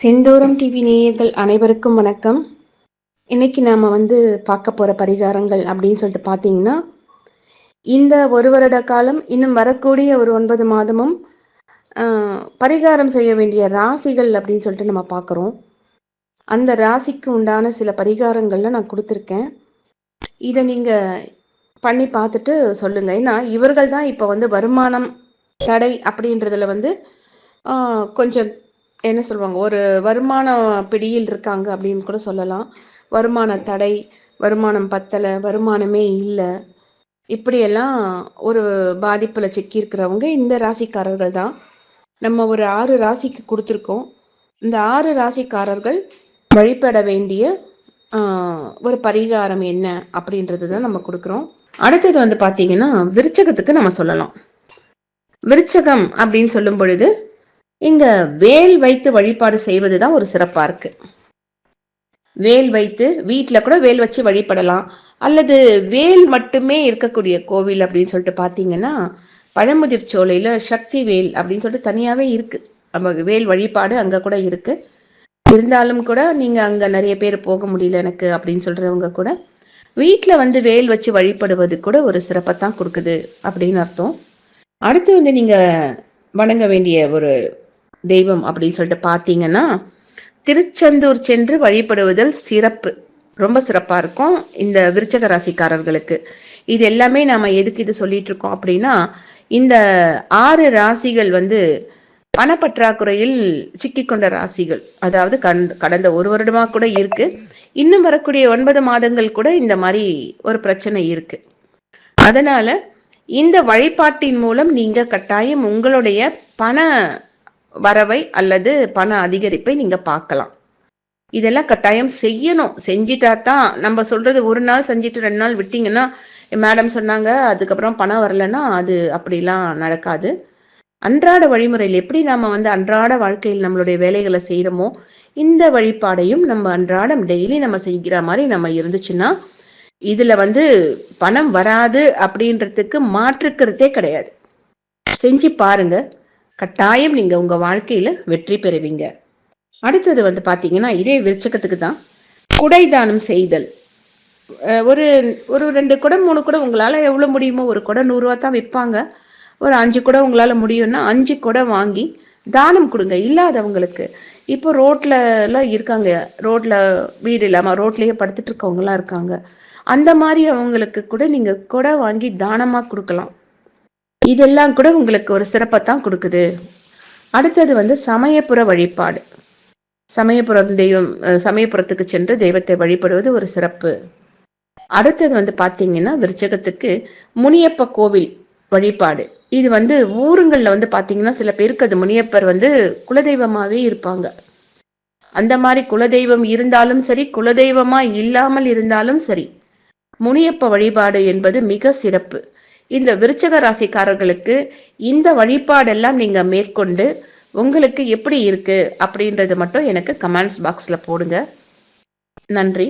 செந்தோரம் TV நேயர்கள் அனைவருக்கும் வணக்கம். இன்னைக்கு நாம் வந்து பார்க்க போகிற பரிகாரங்கள் அப்படின்னு சொல்லிட்டு பார்த்தீங்கன்னா இந்த ஒரு வருட காலம் இன்னும் வரக்கூடிய ஒரு ஒன்பது மாதமும் பரிகாரம் செய்ய வேண்டிய ராசிகள் அப்படின்னு சொல்லிட்டு நம்ம பார்க்குறோம். அந்த ராசிக்கு உண்டான சில பரிகாரங்கள்ல நான் கொடுத்துருக்கேன். இதை நீங்கள் பண்ணி பார்த்துட்டு சொல்லுங்கள் ஏன்னா இவர்கள் தான் இப்போ வந்து வருமானம் தடை அப்படின்றதுல வந்து கொஞ்சம் என்ன சொல்லுவாங்க ஒரு வருமான பிடியில் இருக்காங்க அப்படின்னு கூட சொல்லலாம். வருமான தடை வருமானம் பத்தலை வருமானமே இல்லை. இப்படியெல்லாம் ஒரு பாதிப்பில் சிக்கியிருக்கிறவங்க இந்த ராசிக்காரர்கள் தான். நம்ம ஒரு ஆறு ராசிக்கு கொடுத்துருக்கோம். இந்த ஆறு ராசிக்காரர்கள் வழிபட வேண்டிய ஒரு பரிகாரம் என்ன அப்படின்றது தான் நம்ம கொடுக்குறோம். அடுத்தது வந்து பார்த்தீங்கன்னா விருச்சகத்துக்கு நம்ம சொல்லலாம். விருச்சகம் அப்படின்னு சொல்லும் பொழுது இங்க வேல் வைத்து வழிபாடு செய்வதுதான் ஒரு சிறப்பா இருக்கு. வேல் வைத்து வீட்டில் கூட வேல் வச்சு வழிபடலாம். அல்லது வேல் மட்டுமே இருக்கக்கூடிய கோவில் அப்படின்னு சொல்லிட்டு பார்த்தீங்கன்னா பழமுதிர் சோலையில் சக்தி வேல் அப்படின்னு சொல்லிட்டு தனியாகவே இருக்கு. நம்ம வேல் வழிபாடு அங்கே கூட இருக்கு. இருந்தாலும் கூட நீங்கள் அங்கே நிறைய பேர் போக முடியல எனக்கு அப்படின்னு சொல்கிறவங்க கூட வீட்டில் வந்து வேல் வச்சு வழிபடுவது கூட ஒரு சிறப்பை தான் கொடுக்குது அப்படின்னு அர்த்தம். அடுத்து வந்து நீங்கள் வணங்க வேண்டிய ஒரு தெய்வம் அப்படின்னு சொல்லிட்டு பார்த்தீங்கன்னா திருச்செந்தூர் சென்று வழிபடுவதில் சிறப்பு. ரொம்ப சிறப்பாக இருக்கும் இந்த விருச்சக ராசிக்காரர்களுக்கு. இது எல்லாமே நாம எதுக்கு இது சொல்லிட்டு இருக்கோம் அப்படின்னா இந்த ஆறு ராசிகள் வந்து பணப்பற்றாக்குறையில் சிக்கிக்கொண்ட ராசிகள். அதாவது கடந்த ஒரு வருடமா கூட இருக்கு. இன்னும் வரக்கூடிய ஒன்பது மாதங்கள் கூட இந்த மாதிரி ஒரு பிரச்சனை இருக்கு. அதனால இந்த வழிபாட்டின் மூலம் நீங்க கட்டாயம் உங்களுடைய பண வரவை அல்லது பண அதிகரிப்பை நீங்க பார்க்கலாம். இதெல்லாம் கட்டாயம் செய்யணும். செஞ்சிட்டா தான் நம்ம சொல்றது ஒரு நாள் செஞ்சுட்டு ரெண்டு நாள் விட்டீங்கன்னா மேடம் சொன்னாங்க அதுக்கப்புறம் பணம் வரலன்னா அது அப்படிலாம் நடக்காது. அன்றாட வழிமுறையில் எப்படி நாம வந்து அன்றாட வாழ்க்கையில் நம்மளுடைய வேலைகளை செய்யறோமோ இந்த வழிபாடையும் நம்ம அன்றாடம் டெய்லி நம்ம செய்கிற மாதிரி நம்ம இருந்துச்சுன்னா இதுல வந்து பணம் வராது அப்படின்றதுக்கு மாற்றுக்கிறதே கிடையாது. செஞ்சு பாருங்க. கட்டாயம் நீங்க உங்க வாழ்க்கையில வெற்றி பெறுவீங்க. அடுத்தது வந்து பாத்தீங்கன்னா இதே விருச்சகத்துக்கு தான். குடை தானம் செய்தல். ஒரு ஒரு ரெண்டு குடம் மூணு குடம் உங்களால எவ்வளவு முடியுமோ ஒரு குடம் நூறுரூவா தான் விற்பாங்க. ஒரு அஞ்சு குடம் உங்களால முடியும்னா அஞ்சு குடம் வாங்கி தானம் கொடுங்க இல்லாதவங்களுக்கு. இப்போ ரோட்ல எல்லாம் இருக்காங்க. ரோட்ல வீடு இல்லாம ரோட்லயே படுத்துட்டு இருக்கவங்க இருக்காங்க. அந்த மாதிரி அவங்களுக்கு கூட நீங்க குடை வாங்கி தானமா கொடுக்கலாம். இதெல்லாம் கூட உங்களுக்கு ஒரு சிறப்பை தான் கொடுக்குது. அடுத்தது வந்து சமயப்புற வழிபாடு. சமயபுரம் தெய்வம் சமயபுரத்துக்கு சென்று தெய்வத்தை வழிபடுவது ஒரு சிறப்பு. அடுத்தது வந்து பார்த்தீங்கன்னா விருச்சகத்துக்கு முனியப்ப கோவில் வழிபாடு. இது வந்து ஊருங்களில் வந்து பார்த்தீங்கன்னா சில பேருக்கு அது முனியப்பர் வந்து குலதெய்வமாகவே இருப்பாங்க. அந்த மாதிரி குலதெய்வம் இருந்தாலும் சரி குலதெய்வமாக இல்லாமல் இருந்தாலும் சரி முனியப்ப வழிபாடு என்பது மிக சிறப்பு. இந்த விருச்சக ராசிக்காரர்களுக்கு இந்த வழிபாடெல்லாம் நீங்க மேற்கொண்டு உங்களுக்கு எப்படி இருக்கு அப்படின்றது மட்டும் எனக்கு கமெண்ட்ஸ் பாக்ஸ்ல போடுங்க. நன்றி.